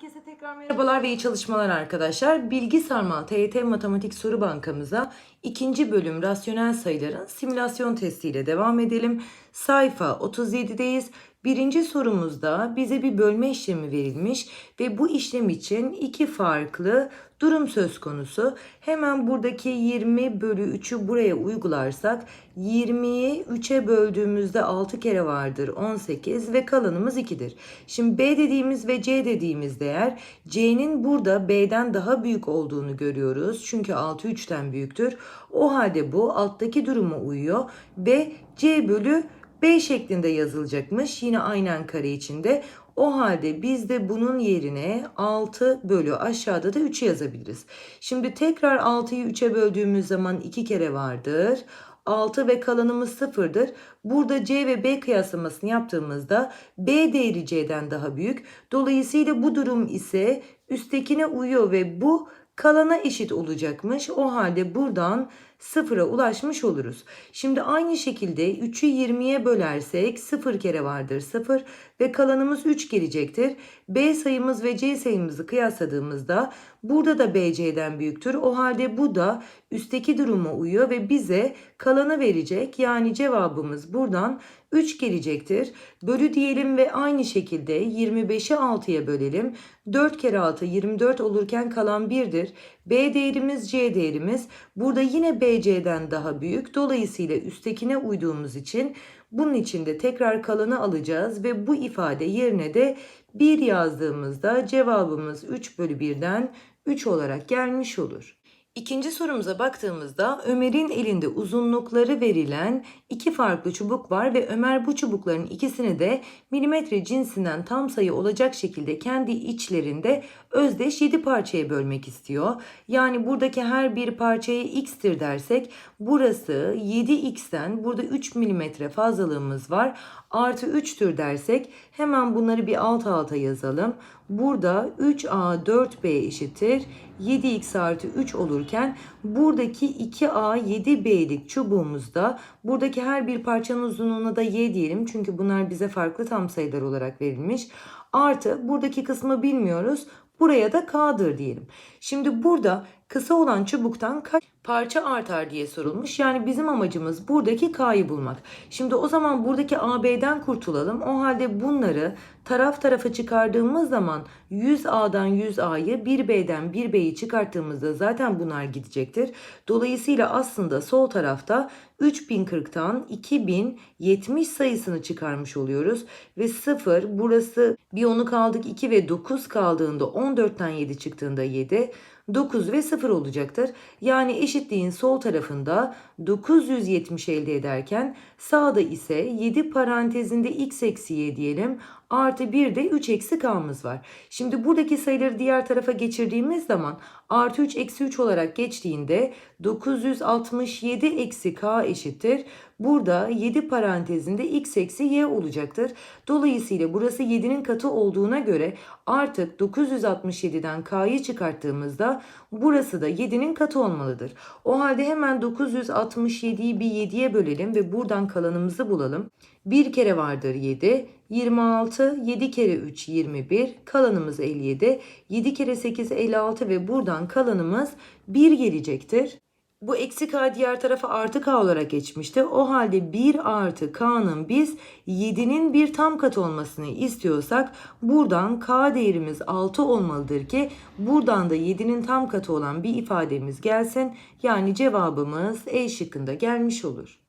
Herkese tekrar merhabalar ve iyi çalışmalar arkadaşlar. Bilgi Sarmal TYT Matematik Soru Bankamıza ikinci bölüm rasyonel sayıların simülasyon testiyle devam edelim. Sayfa 37'deyiz. Birinci sorumuzda bize bir bölme işlemi verilmiş ve bu işlem için iki farklı durum söz konusu. Hemen buradaki 20 bölü 3'ü buraya uygularsak 20'yi 3'e böldüğümüzde 6 kere vardır 18 ve kalanımız 2'dir. Şimdi B dediğimiz ve C dediğimiz değer C'nin burada B'den daha büyük olduğunu görüyoruz. Çünkü 6 3'ten büyüktür. O halde bu alttaki duruma uyuyor ve C bölü B şeklinde yazılacakmış. Yine aynen kare içinde. O halde biz de bunun yerine 6 bölü aşağıda da 3'ü yazabiliriz. Şimdi tekrar 6'yı 3'e böldüğümüz zaman 2 kere vardır. 6 ve kalanımız 0'dır. Burada C ve B kıyaslamasını yaptığımızda B değeri C'den daha büyük. Dolayısıyla bu durum ise üsttekine uyuyor ve bu kalana eşit olacakmış. O halde buradan sıfıra ulaşmış oluruz. Şimdi aynı şekilde 3'ü 20'ye bölersek 0 kere vardır 0 ve kalanımız 3 gelecektir. B sayımız ve C sayımızı kıyasladığımızda burada da BC'den büyüktür. O halde bu da üstteki duruma uyuyor ve bize kalanı verecek. Yani cevabımız buradan 3 gelecektir. Bölü diyelim ve aynı şekilde 25'i 6'ya bölelim. 4 kere 6 24 olurken kalan 1'dir. B değerimiz C değerimiz. Burada yine BC'den daha büyük. Dolayısıyla üsttekine uyduğumuz için bunun için de tekrar kalanı alacağız ve bu ifade yerine de 1 yazdığımızda cevabımız 3 bölü 1'den 3 olarak gelmiş olur. İkinci sorumuza baktığımızda Ömer'in elinde uzunlukları verilen iki farklı çubuk var ve Ömer bu çubukların ikisini de milimetre cinsinden tam sayı olacak şekilde kendi içlerinde özdeş 7 parçaya bölmek istiyor. Yani buradaki her bir parçaya x'tir dersek burası 7x'ten burada 3 milimetre fazlalığımız var. Artı 3'tür dersek hemen bunları bir alt alta yazalım. Burada 3a 4b eşittir 7x artı 3 olurken buradaki 2a 7b'lik çubuğumuzda buradaki her bir parçanın uzunluğuna da y diyelim. Çünkü bunlar bize farklı tam sayılar olarak verilmiş. Artı buradaki kısmı bilmiyoruz. Buraya da k'dır diyelim. Şimdi burada kısa olan çubuktan kaç parça artar diye sorulmuş. Yani bizim amacımız buradaki k'yı bulmak. Şimdi o zaman buradaki AB'den kurtulalım. O halde bunları taraf tarafa çıkardığımız zaman 100A'dan 100A'yı 1B'den 1B'yi çıkarttığımızda zaten bunlar gidecektir. Dolayısıyla aslında sol tarafta 3040'tan 2070 sayısını çıkarmış oluyoruz. Ve 0 burası bir 10'u kaldık 2 ve 9 kaldığında 14'ten 7 çıktığında 7. 9 ve 0 olacaktır. Yani eşitliğin sol tarafında 970 elde ederken sağda ise 7 parantezinde x eksi y diyelim. Artı 1 de 3 eksi k'mız var. Şimdi buradaki sayıları diğer tarafa geçirdiğimiz zaman artı 3 eksi 3 olarak geçtiğinde 967 eksi k eşittir. Burada 7 parantezinde x eksi y olacaktır. Dolayısıyla burası 7'nin katı olduğuna göre artık 967'den k'yı çıkarttığımızda burası da 7'nin katı olmalıdır. O halde hemen 967'yi bir 7'ye bölelim ve buradan kalanımızı bulalım. 1 kere vardır 7, 26, 7 kere 3 21, kalanımız 57, 7 kere 8 56 ve buradan kalanımız 1 gelecektir. Bu eksi k diğer tarafa artı k olarak geçmişti. O halde 1 artı k'nın biz 7'nin bir tam katı olmasını istiyorsak buradan k değerimiz 6 olmalıdır ki buradan da 7'nin tam katı olan bir ifademiz gelsin. Yani cevabımız E şıkkında gelmiş olur.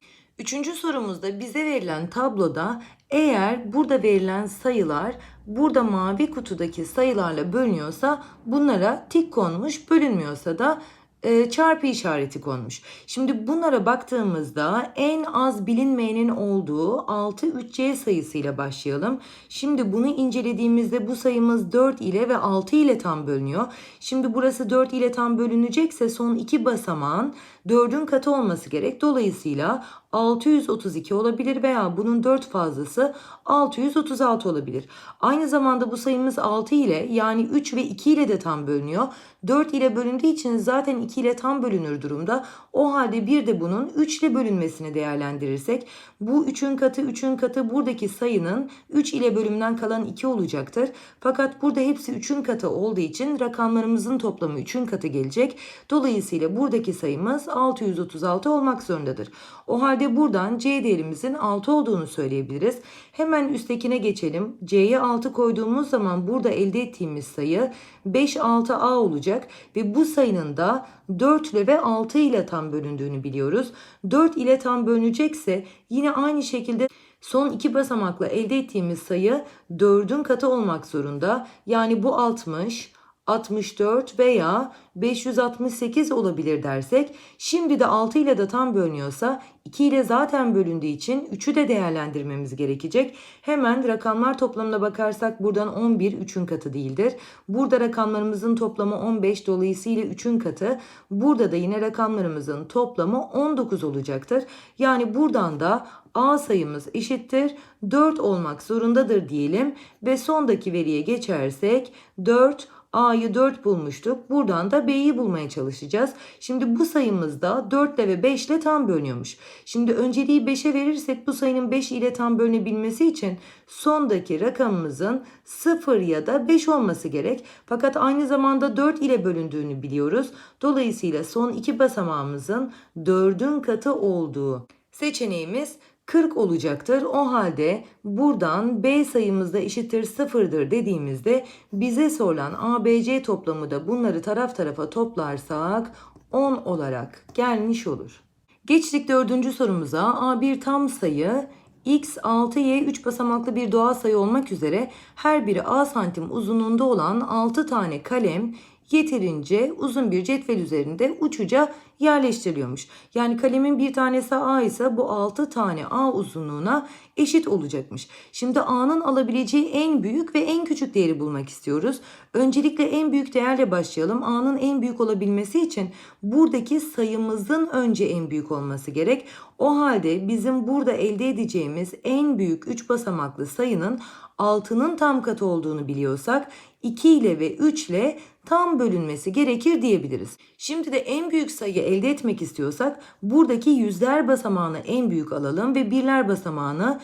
Üçüncü sorumuzda bize verilen tabloda eğer burada verilen sayılar burada mavi kutudaki sayılarla bölünüyorsa bunlara tik konmuş, bölünmüyorsa da e, çarpı işareti konmuş. Şimdi bunlara baktığımızda en az bilinmeyenin olduğu 6 3C sayısıyla başlayalım. Şimdi bunu incelediğimizde bu sayımız 4 ile ve 6 ile tam bölünüyor. Şimdi burası 4 ile tam bölünecekse son iki basamağın 4'ün katı olması gerek. Dolayısıyla 632 olabilir veya bunun 4 fazlası 636 olabilir. Aynı zamanda bu sayımız 6 ile yani 3 ve 2 ile de tam bölünüyor. 4 ile bölündüğü için zaten 2 ile tam bölünür durumda. O halde bir de bunun 3 ile bölünmesini değerlendirirsek bu 3'ün katı 3'ün katı buradaki sayının 3 ile bölümden kalan 2 olacaktır. Fakat burada hepsi 3'ün katı olduğu için rakamlarımızın toplamı 3'ün katı gelecek. Dolayısıyla buradaki sayımız 636 olmak zorundadır. O halde buradan C değerimizin 6 olduğunu söyleyebiliriz. Hemen üsttekine geçelim. C'ye 6 koyduğumuz zaman burada elde ettiğimiz sayı 5 6A olacak ve bu sayının da 4 ile ve 6 ile tam bölündüğünü biliyoruz. 4 ile tam bölünecekse yine aynı şekilde son iki basamakla elde ettiğimiz sayı 4'ün katı olmak zorunda. Yani bu 60, 64 veya 568 olabilir dersek şimdi de 6 ile de tam bölünüyorsa 2 ile zaten bölündüğü için 3'ü de değerlendirmemiz gerekecek. Hemen rakamlar toplamına bakarsak buradan 11 3'ün katı değildir. Burada rakamlarımızın toplamı 15 dolayısıyla 3'ün katı. Burada da yine rakamlarımızın toplamı 19 olacaktır. Yani buradan da A sayımız eşittir 4 olmak zorundadır diyelim ve sondaki veriye geçersek 4 A'yı 4 bulmuştuk. Buradan da B'yi bulmaya çalışacağız. Şimdi bu sayımızda 4 ile ve 5 ile tam bölünüyormuş. Şimdi önceliği 5'e verirsek bu sayının 5 ile tam bölünebilmesi için sondaki rakamımızın 0 ya da 5 olması gerek. Fakat aynı zamanda 4 ile bölündüğünü biliyoruz. Dolayısıyla son iki basamağımızın 4'ün katı olduğu seçeneğimiz 40 olacaktır. O halde buradan B sayımızda eşittir sıfırdır dediğimizde bize sorulan ABC toplamı da bunları taraf tarafa toplarsak 10 olarak gelmiş olur. Geçtik dördüncü sorumuza. A bir tam sayı x 6y 3 basamaklı bir doğal sayı olmak üzere her biri a santim uzunluğunda olan 6 tane kalem yeterince uzun bir cetvel üzerinde uçuca yerleştiriliyormuş. Yani kalemin bir tanesi A ise bu 6 tane A uzunluğuna eşit olacakmış. Şimdi A'nın alabileceği en büyük ve en küçük değeri bulmak istiyoruz. Öncelikle en büyük değerle başlayalım. A'nın en büyük olabilmesi için buradaki sayımızın önce en büyük olması gerek. O halde bizim burada elde edeceğimiz en büyük 3 basamaklı sayının 6'nın tam katı olduğunu biliyorsak 2 ile ve 3 ile tam bölünmesi gerekir diyebiliriz. Şimdi de en büyük sayı elde etmek istiyorsak buradaki yüzler basamağını en büyük alalım ve birler basamağını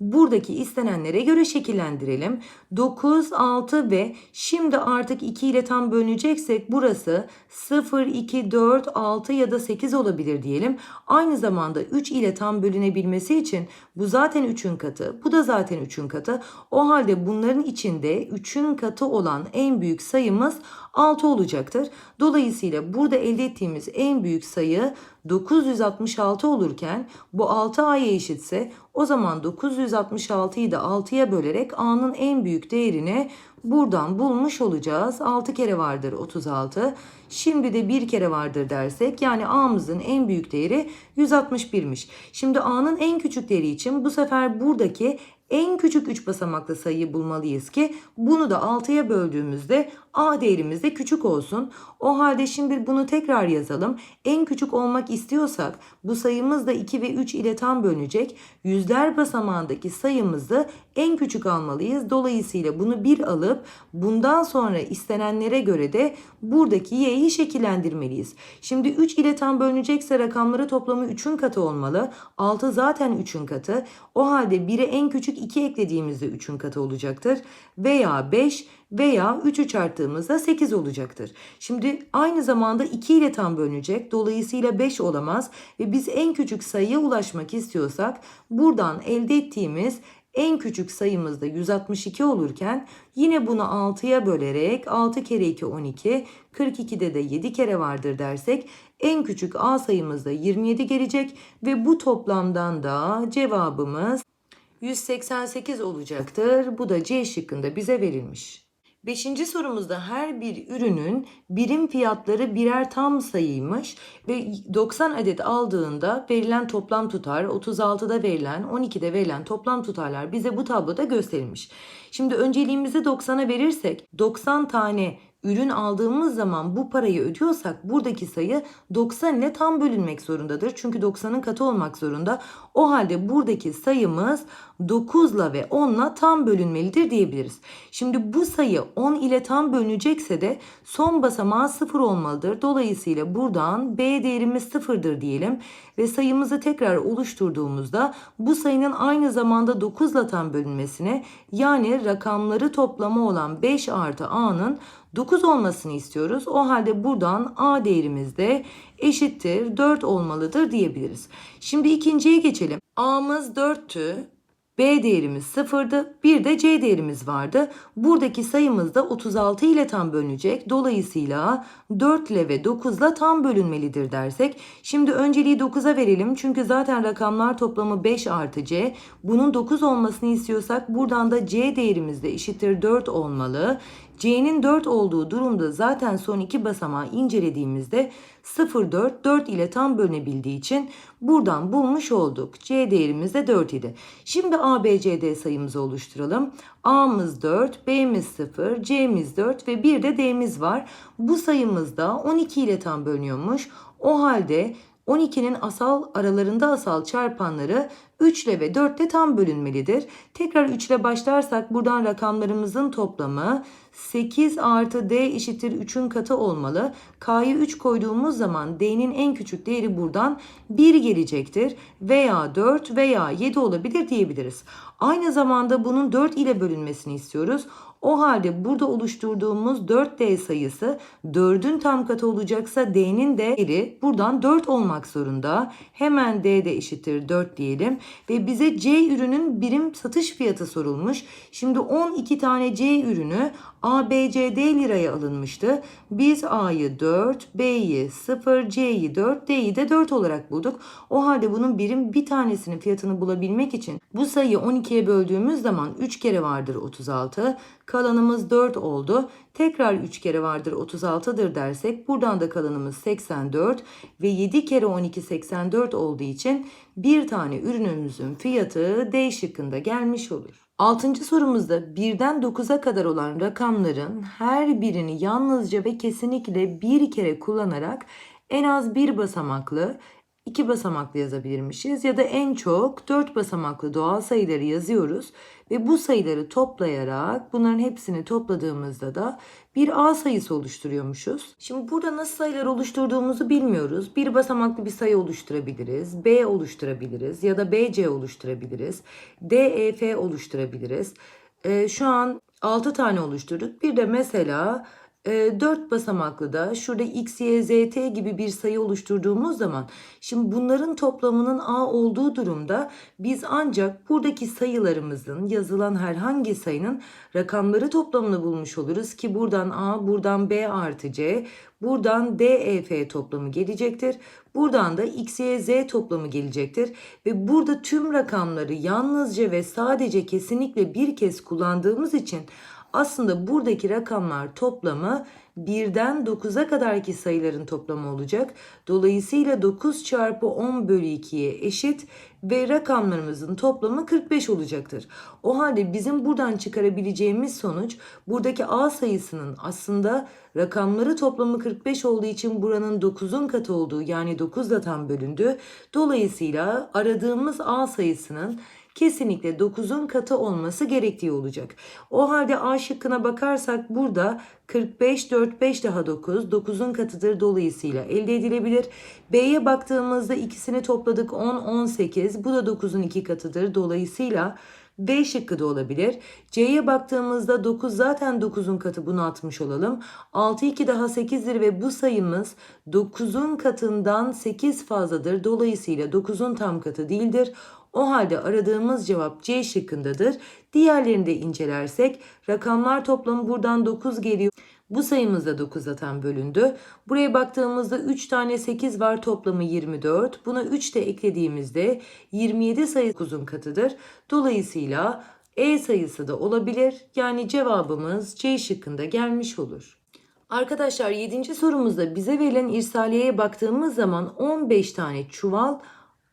buradaki istenenlere göre şekillendirelim. 9, 6 ve şimdi artık 2 ile tam bölüneceksek burası 0, 2, 4, 6 ya da 8 olabilir diyelim. Aynı zamanda 3 ile tam bölünebilmesi için bu zaten 3'ün katı, bu da zaten 3'ün katı. O halde bunların içinde 3'ün katı olan en büyük sayımız 6 olacaktır. Dolayısıyla burada elde ettiğimiz en büyük sayı 966 olurken bu 6a'ya eşitse o zaman 966'yı da 6'ya bölerek a'nın en büyük değerini buradan bulmuş olacağız. 6 kere vardır 36. Şimdi de bir kere vardır dersek yani a'mızın en büyük değeri 161'miş. Şimdi a'nın en küçük değeri için bu sefer buradaki en küçük 3 basamaklı sayıyı bulmalıyız ki bunu da 6'ya böldüğümüzde a değerimiz de küçük olsun. O halde şimdi bunu tekrar yazalım. En küçük olmak istiyorsak bu sayımız da 2 ve 3 ile tam bölünecek. Yüzler basamağındaki sayımızı en küçük almalıyız. Dolayısıyla bunu 1 alıp bundan sonra istenenlere göre de buradaki y'yi şekillendirmeliyiz. Şimdi 3 ile tam bölünecekse rakamları toplamı 3'ün katı olmalı. 6 zaten 3'ün katı. O halde 1'e en küçük 2 eklediğimizde 3'ün katı olacaktır. Veya 5 veya 3'ü çarptığımızda 8 olacaktır. Şimdi aynı zamanda 2 ile tam bölünecek. Dolayısıyla 5 olamaz ve biz en küçük sayıya ulaşmak istiyorsak buradan elde ettiğimiz en küçük sayımız da 162 olurken yine bunu 6'ya bölerek 6 kere 2 12 42'de de 7 kere vardır dersek en küçük A sayımız da 27 gelecek ve bu toplamdan da cevabımız 188 olacaktır. Bu da C şıkkında bize verilmiş. Beşinci sorumuzda her bir ürünün birim fiyatları birer tam sayıymış ve 90 adet aldığında verilen toplam tutar 36'da verilen 12'de verilen toplam tutarlar bize bu tabloda gösterilmiş. Şimdi önceliğimizi 90'a verirsek 90 tane ürün aldığımız zaman bu parayı ödüyorsak buradaki sayı 90 ile tam bölünmek zorundadır. Çünkü 90'ın katı olmak zorunda. O halde buradaki sayımız 9 ile ve 10 ile tam bölünmelidir diyebiliriz. Şimdi bu sayı 10 ile tam bölünecekse de son basamağı 0 olmalıdır. Dolayısıyla buradan B değerimiz 0'dır diyelim ve sayımızı tekrar oluşturduğumuzda bu sayının aynı zamanda 9 ile tam bölünmesine yani rakamları toplamı olan 5 artı A'nın 9 olmasını istiyoruz. O halde buradan A değerimiz de eşittir 4 olmalıdır diyebiliriz. Şimdi ikinciye geçelim. A'mız 4'tü. B değerimiz 0'dı. Bir de C değerimiz vardı. Buradaki sayımız da 36 ile tam bölünecek. Dolayısıyla 4 ile ve 9 ile tam bölünmelidir dersek. Şimdi önceliği 9'a verelim. Çünkü zaten rakamlar toplamı 5 artı C. Bunun 9 olmasını istiyorsak buradan da C değerimiz de eşittir 4 olmalı. C'nin 4 olduğu durumda zaten son iki basamağı incelediğimizde 0, 4, 4 ile tam bölünebildiği için buradan bulmuş olduk. C değerimiz de 4 idi. Şimdi A, B, C, D sayımızı oluşturalım. A'mız 4, B'miz 0, C'miz 4 ve bir de D'miz var. Bu sayımız da 12 ile tam bölünüyormuş. O halde 12'nin asal aralarında asal çarpanları 3 ile ve 4 ile tam bölünmelidir. Tekrar 3 ile başlarsak buradan rakamlarımızın toplamı 8 artı D eşittir 3'ün katı olmalı. K'yı 3 koyduğumuz zaman D'nin en küçük değeri buradan 1 gelecektir. Veya 4 veya 7 olabilir diyebiliriz. Aynı zamanda bunun 4 ile bölünmesini istiyoruz. O halde burada oluşturduğumuz 4D sayısı 4'ün tam katı olacaksa D'nin değeri buradan 4 olmak zorunda. Hemen D de eşittir 4 diyelim. Ve bize C ürünün birim satış fiyatı sorulmuş. Şimdi 12 tane C ürünü ABCD liraya alınmıştı. Biz A'yı 4, B'yi 0, C'yi 4, D'yi de 4 olarak bulduk. O halde bunun birim bir tanesinin fiyatını bulabilmek için bu sayıyı 12'ye böldüğümüz zaman 3 kere vardır 36. Kalanımız 4 oldu. Tekrar 3 kere vardır 36'dır dersek buradan da kalanımız 84 ve 7 kere 12 84 olduğu için bir tane ürünümüzün fiyatı D şıkkında gelmiş olur. Altıncı sorumuzda 1'den 9'a kadar olan rakamların her birini yalnızca ve kesinlikle bir kere kullanarak en az bir basamaklı, iki basamaklı yazabilirmişiz ya da en çok dört basamaklı doğal sayıları yazıyoruz ve bu sayıları toplayarak bunların hepsini topladığımızda da bir A sayısı oluşturuyormuşuz. Şimdi burada nasıl sayılar oluşturduğumuzu bilmiyoruz. Bir basamaklı bir sayı oluşturabiliriz, B oluşturabiliriz ya da BC oluşturabiliriz, DEF oluşturabiliriz. Ee, şu an 6 tane oluşturduk. Bir de mesela e, 4 basamaklı da şurada x, y, z, t gibi bir sayı oluşturduğumuz zaman şimdi bunların toplamının a olduğu durumda biz ancak buradaki sayılarımızın yazılan herhangi sayının rakamları toplamını bulmuş oluruz ki buradan a, buradan b artı c, buradan d, e, f toplamı gelecektir. Buradan da x, y, z toplamı gelecektir ve burada tüm rakamları yalnızca ve sadece kesinlikle bir kez kullandığımız için aslında buradaki rakamlar toplamı 1'den 9'a kadarki sayıların toplamı olacak. Dolayısıyla 9 çarpı 10 bölü 2'ye eşit ve rakamlarımızın toplamı 45 olacaktır. O halde bizim buradan çıkarabileceğimiz sonuç buradaki A sayısının aslında rakamları toplamı 45 olduğu için buranın 9'un katı olduğu yani 9 da tam bölündü. Dolayısıyla aradığımız A sayısının kesinlikle 9'un katı olması gerektiği olacak. O halde A şıkkına bakarsak burada 45, 4, 5 daha 9. 9'un katıdır dolayısıyla elde edilebilir. B'ye baktığımızda ikisini topladık 10, 18. Bu da 9'un 2 katıdır. Dolayısıyla B şıkkı da olabilir. C'ye baktığımızda 9 zaten 9'un katı bunu atmış olalım. 6 2 daha 8'dir ve bu sayımız 9'un katından 8 fazladır. Dolayısıyla 9'un tam katı değildir. O halde aradığımız cevap C şıkkındadır. Diğerlerini de incelersek rakamlar toplamı buradan 9 geliyor. Bu sayımız da 9'a tam bölündü. Buraya baktığımızda 3 tane 8 var toplamı 24. Buna 3 de eklediğimizde 27 sayı 9'un katıdır. Dolayısıyla E sayısı da olabilir. Yani cevabımız C şıkkında gelmiş olur. Arkadaşlar 7. sorumuzda bize verilen irsaliyeye baktığımız zaman 15 tane çuval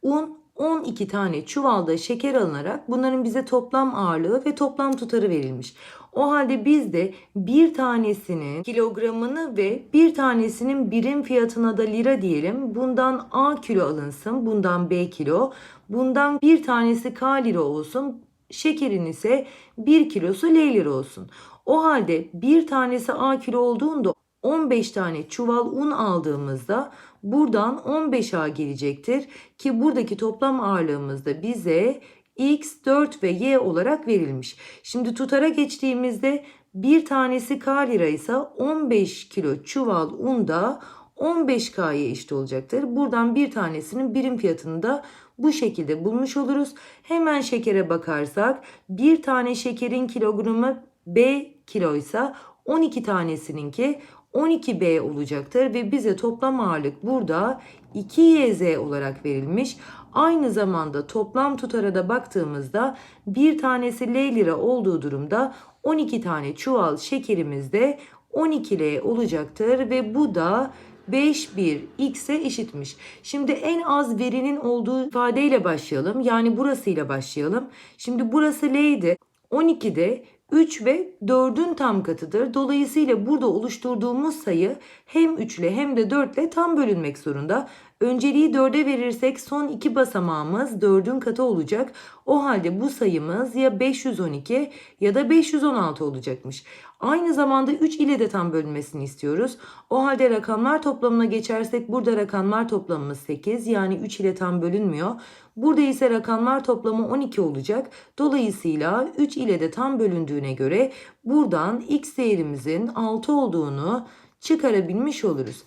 un 12 tane çuvalda şeker alınarak bunların bize toplam ağırlığı ve toplam tutarı verilmiş. O halde biz de bir tanesinin kilogramını ve bir tanesinin birim fiyatına da lira diyelim. Bundan A kilo alınsın, bundan B kilo. Bundan bir tanesi K lira olsun. Şekerin ise 1 kilosu L lira olsun. O halde bir tanesi A kilo olduğunda 15 tane çuval un aldığımızda buradan 15A gelecektir. Ki buradaki toplam ağırlığımız da bize X, 4 ve Y olarak verilmiş. Şimdi tutara geçtiğimizde bir tanesi K lira ise 15 kilo çuval un da 15K'ya eşit olacaktır. Buradan bir tanesinin birim fiyatını da bu şekilde bulmuş oluruz. Hemen şekere bakarsak bir tane şekerin kilogramı B kiloysa 12 tanesininki 12B olacaktır ve bize toplam ağırlık burada 2YZ olarak verilmiş. Aynı zamanda toplam tutara da baktığımızda bir tanesi L lira olduğu durumda 12 tane çuval şekerimizde 12L olacaktır ve bu da 5 1 x'e eşitmiş. Şimdi en az verinin olduğu ifadeyle başlayalım. Yani burasıyla başlayalım. Şimdi burası L'ydi. 12'de 3 ve 4'ün tam katıdır. Dolayısıyla burada oluşturduğumuz sayı hem 3 ile hem de 4 ile tam bölünmek zorunda. Önceliği 4'e verirsek son iki basamağımız 4'ün katı olacak. O halde bu sayımız ya 512 ya da 516 olacakmış. Aynı zamanda 3 ile de tam bölünmesini istiyoruz. O halde rakamlar toplamına geçersek burada rakamlar toplamımız 8 yani 3 ile tam bölünmüyor. Burada ise rakamlar toplamı 12 olacak. Dolayısıyla 3 ile de tam bölündüğüne göre buradan x değerimizin 6 olduğunu çıkarabilmiş oluruz.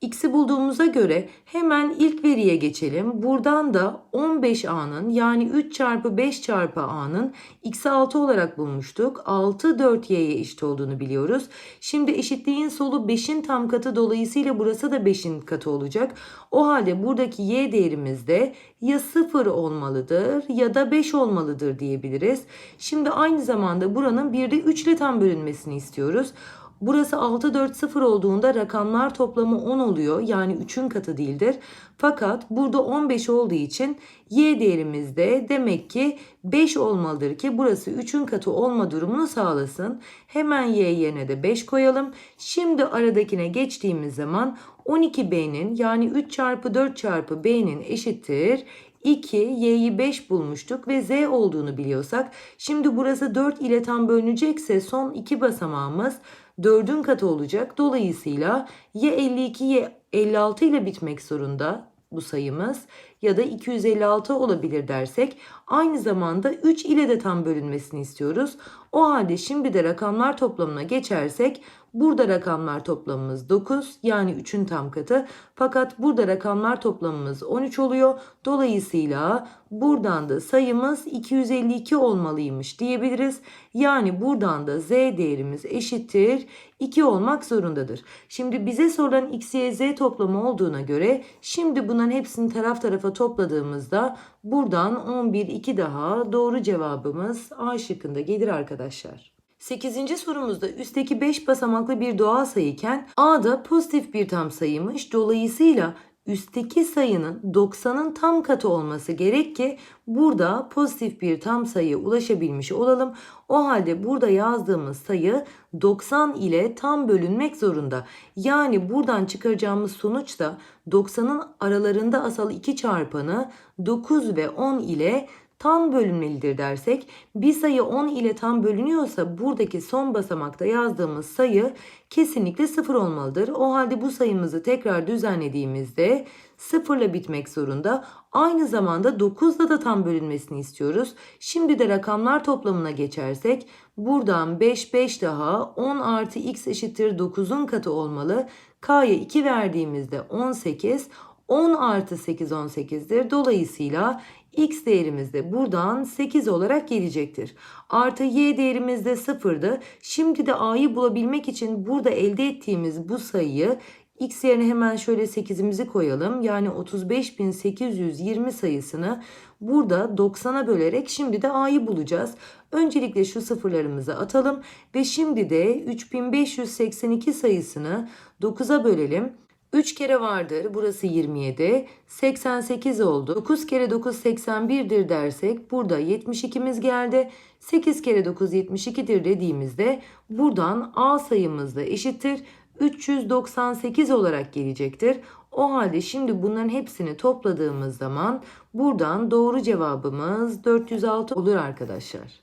X'i bulduğumuza göre hemen ilk veriye geçelim. Buradan da 15A'nın yani 3 çarpı 5 çarpı A'nın X'i 6 olarak bulmuştuk. 6 4Y'ye eşit olduğunu biliyoruz. Şimdi eşitliğin solu 5'in tam katı dolayısıyla burası da 5'in katı olacak. O halde buradaki Y değerimiz de ya 0 olmalıdır ya da 5 olmalıdır diyebiliriz. Şimdi aynı zamanda buranın bir de 3 ile tam bölünmesini istiyoruz. Burası 6 4 0 olduğunda rakamlar toplamı 10 oluyor. Yani 3'ün katı değildir. Fakat burada 15 olduğu için y değerimiz de demek ki 5 olmalıdır ki burası 3'ün katı olma durumunu sağlasın. Hemen y yerine de 5 koyalım. Şimdi aradakine geçtiğimiz zaman 12b'nin yani 3 çarpı 4 çarpı b'nin eşittir 2, y'yi 5 bulmuştuk ve z olduğunu biliyorsak şimdi burası 4 ile tam bölünecekse son iki basamağımız 4'ün katı olacak. Dolayısıyla ya 52 ya 56 ile bitmek zorunda bu sayımız ya da 256 olabilir dersek aynı zamanda 3 ile de tam bölünmesini istiyoruz. O halde şimdi de rakamlar toplamına geçersek burada rakamlar toplamımız 9 yani 3'ün tam katı fakat burada rakamlar toplamımız 13 oluyor. Dolayısıyla buradan da sayımız 252 olmalıymış diyebiliriz. Yani buradan da z değerimiz eşittir 2 olmak zorundadır. Şimdi bize sorulan x, y, z toplamı olduğuna göre şimdi bunların hepsini taraf tarafa topladığımızda buradan 11 2 daha doğru cevabımız A şıkkında gelir arkadaşlar. 8. sorumuzda üstteki 5 basamaklı bir doğal sayıken A da pozitif bir tam sayıymış. Dolayısıyla üstteki sayının 90'ın tam katı olması gerek ki burada pozitif bir tam sayıya ulaşabilmiş olalım. O halde burada yazdığımız sayı 90 ile tam bölünmek zorunda. Yani buradan çıkaracağımız sonuç da 90'ın aralarında asal 2 çarpanı 9 ve 10 ile tam bölünmelidir dersek bir sayı 10 ile tam bölünüyorsa buradaki son basamakta yazdığımız sayı kesinlikle 0 olmalıdır. O halde bu sayımızı tekrar düzenlediğimizde 0 ile bitmek zorunda. Aynı zamanda 9 ile da tam bölünmesini istiyoruz. Şimdi de rakamlar toplamına geçersek buradan 5 5 daha 10 artı x eşittir 9'un katı olmalı. K'ya 2 verdiğimizde 18 10 artı 8 18'dir. Dolayısıyla x değerimiz de buradan 8 olarak gelecektir. Artı y değerimiz de 0'dı. Şimdi de a'yı bulabilmek için burada elde ettiğimiz bu sayıyı x yerine hemen şöyle 8'imizi koyalım. Yani 35.820 sayısını burada 90'a bölerek şimdi de a'yı bulacağız. Öncelikle şu sıfırlarımızı atalım ve şimdi de 3582 sayısını 9'a bölelim. 3 kere vardır. Burası 27. 88 oldu. 9 kere 9 81'dir dersek burada 72'miz geldi. 8 kere 9 72'dir dediğimizde buradan A sayımız da eşittir. 398 olarak gelecektir. O halde şimdi bunların hepsini topladığımız zaman buradan doğru cevabımız 406 olur arkadaşlar.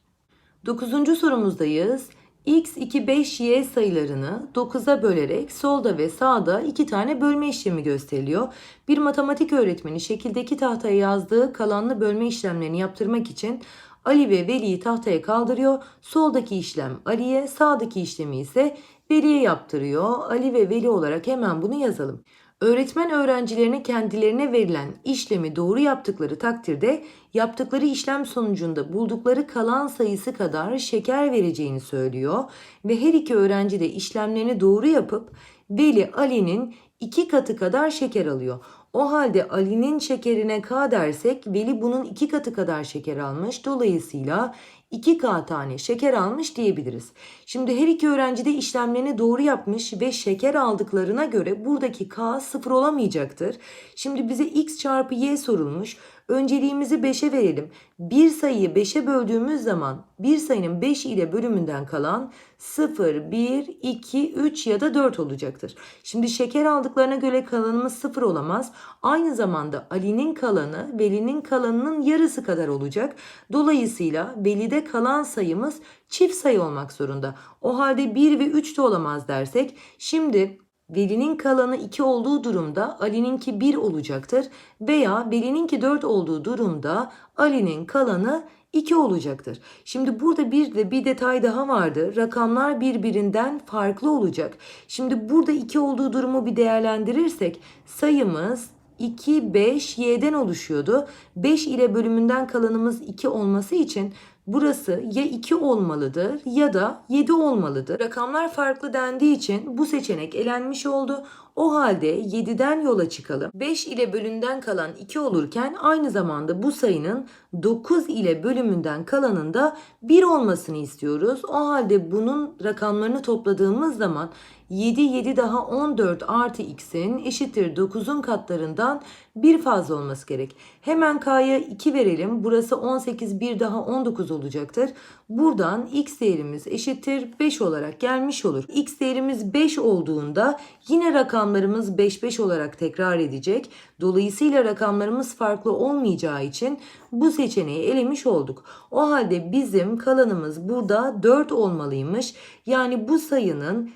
Dokuzuncu sorumuzdayız. X, 2, 5, y sayılarını 9'a bölerek solda ve sağda iki tane bölme işlemi gösteriliyor. Bir matematik öğretmeni şekildeki tahtaya yazdığı kalanlı bölme işlemlerini yaptırmak için Ali ve Veli'yi tahtaya kaldırıyor. Soldaki işlem Ali'ye, sağdaki işlemi ise Veli'ye yaptırıyor. Ali ve Veli olarak hemen bunu yazalım. Öğretmen öğrencilerine kendilerine verilen işlemi doğru yaptıkları takdirde yaptıkları işlem sonucunda buldukları kalan sayısı kadar şeker vereceğini söylüyor ve her iki öğrenci de işlemlerini doğru yapıp Veli Ali'nin iki katı kadar şeker alıyor. O halde Ali'nin şekerine K dersek Veli bunun iki katı kadar şeker almış. Dolayısıyla 2K tane şeker almış diyebiliriz. Şimdi her iki öğrenci de işlemlerini doğru yapmış ve şeker aldıklarına göre buradaki K sıfır olamayacaktır. Şimdi bize x çarpı y sorulmuş. Önceliğimizi 5'e verelim. Bir sayıyı 5'e böldüğümüz zaman bir sayının 5 ile bölümünden kalan 0, 1, 2, 3 ya da 4 olacaktır. Şimdi şeker aldıklarına göre kalanımız 0 olamaz. Aynı zamanda Ali'nin kalanı Veli'nin kalanının yarısı kadar olacak. Dolayısıyla Veli'de kalan sayımız çift sayı olmak zorunda. O halde 1 ve 3 de olamaz dersek şimdi Veli'nin kalanı 2 olduğu durumda Ali'ninki 1 olacaktır veya Veli'ninki 4 olduğu durumda Ali'nin kalanı 2 olacaktır. Şimdi burada bir de bir detay daha vardı. Rakamlar birbirinden farklı olacak. Şimdi burada 2 olduğu durumu bir değerlendirirsek sayımız 2, 5, y'den oluşuyordu. 5 ile bölümünden kalanımız 2 olması için burası ya 2 olmalıdır ya da 7 olmalıdır. Rakamlar farklı dendiği için bu seçenek elenmiş oldu. O halde 7'den yola çıkalım. 5 ile bölümünden kalan 2 olurken aynı zamanda bu sayının 9 ile bölümünden kalanın da 1 olmasını istiyoruz. O halde bunun rakamlarını topladığımız zaman 7 7 daha 14 artı x'in eşittir 9'un katlarından bir fazla olması gerek. Hemen k'ya 2 verelim. Burası 18 bir daha 19 olacaktır. Buradan x değerimiz eşittir 5 olarak gelmiş olur. x değerimiz 5 olduğunda yine rakamlarımız 5 5 olarak tekrar edecek. Dolayısıyla rakamlarımız farklı olmayacağı için bu seçeneği elemiş olduk. O halde bizim kalanımız burada 4 olmalıymış. Yani bu sayının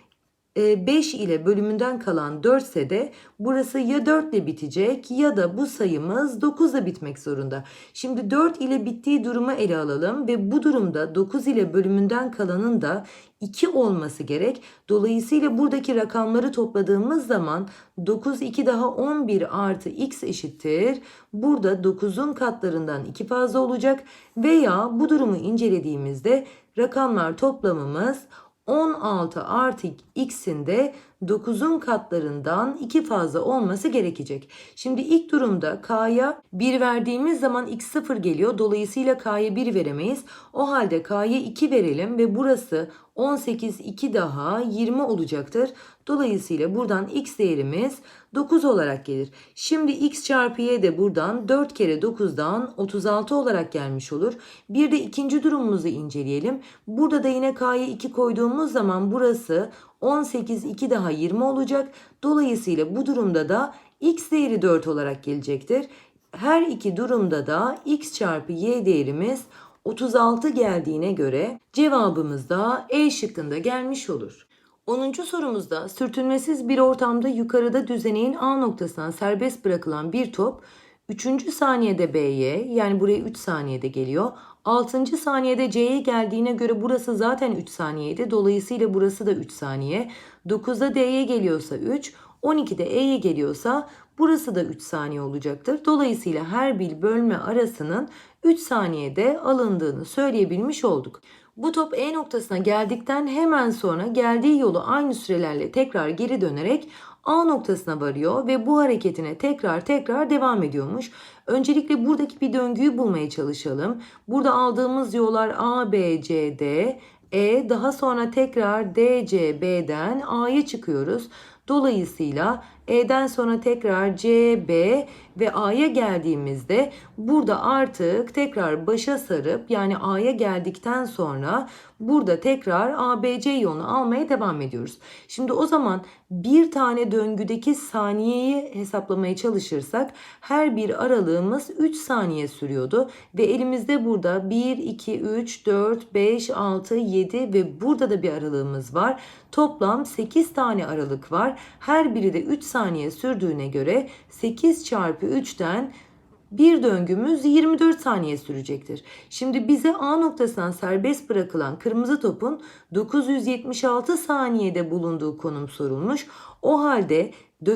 5 ile bölümünden kalan 4 ise de burası ya 4 ile bitecek ya da bu sayımız 9 ile bitmek zorunda. Şimdi 4 ile bittiği durumu ele alalım ve bu durumda 9 ile bölümünden kalanın da 2 olması gerek. Dolayısıyla buradaki rakamları topladığımız zaman 9 2 daha 11 artı x eşittir. Burada 9'un katlarından 2 fazla olacak veya bu durumu incelediğimizde rakamlar toplamımız 16 artı x'in de 9'un katlarından 2 fazla olması gerekecek. Şimdi ilk durumda k'ya 1 verdiğimiz zaman x 0 geliyor. Dolayısıyla k'ya 1 veremeyiz. O halde k'ya 2 verelim ve burası 18 2 daha 20 olacaktır. Dolayısıyla buradan x değerimiz 9 olarak gelir. Şimdi x çarpı y de buradan 4 kere 9'dan 36 olarak gelmiş olur. Bir de ikinci durumumuzu inceleyelim. Burada da yine k'ya 2 koyduğumuz zaman burası 18 2 daha 20 olacak. Dolayısıyla bu durumda da x değeri 4 olarak gelecektir. Her iki durumda da x çarpı y değerimiz 36 geldiğine göre cevabımız da E şıkkında gelmiş olur. 10. sorumuzda sürtünmesiz bir ortamda yukarıda düzeneğin A noktasından serbest bırakılan bir top 3. saniyede B'ye yani buraya 3 saniyede geliyor. 6. saniyede C'ye geldiğine göre burası zaten 3 saniyeydi. Dolayısıyla burası da 3 saniye. 9'da D'ye geliyorsa 3, 12'de E'ye geliyorsa burası da 3 saniye olacaktır. Dolayısıyla her bir bölme arasının 3 saniyede alındığını söyleyebilmiş olduk. Bu top E noktasına geldikten hemen sonra geldiği yolu aynı sürelerle tekrar geri dönerek A noktasına varıyor ve bu hareketine tekrar tekrar devam ediyormuş. Öncelikle buradaki bir döngüyü bulmaya çalışalım. Burada aldığımız yollar A, B, C, D, E daha sonra tekrar D, C, B'den A'ya çıkıyoruz. Dolayısıyla E'den sonra tekrar C, B ve A'ya geldiğimizde burada artık tekrar başa sarıp yani A'ya geldikten sonra burada tekrar ABC yolunu almaya devam ediyoruz. Şimdi o zaman bir tane döngüdeki saniyeyi hesaplamaya çalışırsak her bir aralığımız 3 saniye sürüyordu ve elimizde burada 1, 2, 3, 4, 5, 6, 7 ve burada da bir aralığımız var. Toplam 8 tane aralık var. Her biri de 3 saniye sürdüğüne göre 8 çarpı 3'ten bir döngümüz 24 saniye sürecektir. Şimdi bize A noktasından serbest bırakılan kırmızı topun 976 saniyede bulunduğu konum sorulmuş. O halde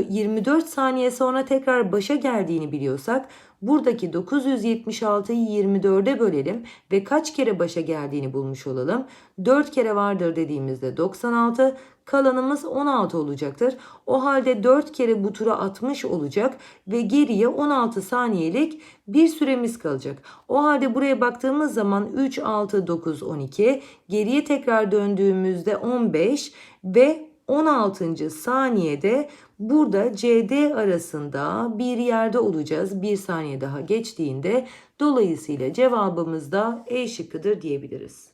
24 saniye sonra tekrar başa geldiğini biliyorsak buradaki 976'yı 24'e bölelim ve kaç kere başa geldiğini bulmuş olalım. 4 kere vardır dediğimizde 96, kalanımız 16 olacaktır. O halde 4 kere bu tura atmış olacak ve geriye 16 saniyelik bir süremiz kalacak. O halde buraya baktığımız zaman 3, 6, 9, 12 geriye tekrar döndüğümüzde 15 ve 16. saniyede burada CD arasında bir yerde olacağız. Bir saniye daha geçtiğinde dolayısıyla cevabımız da E şıkkıdır diyebiliriz.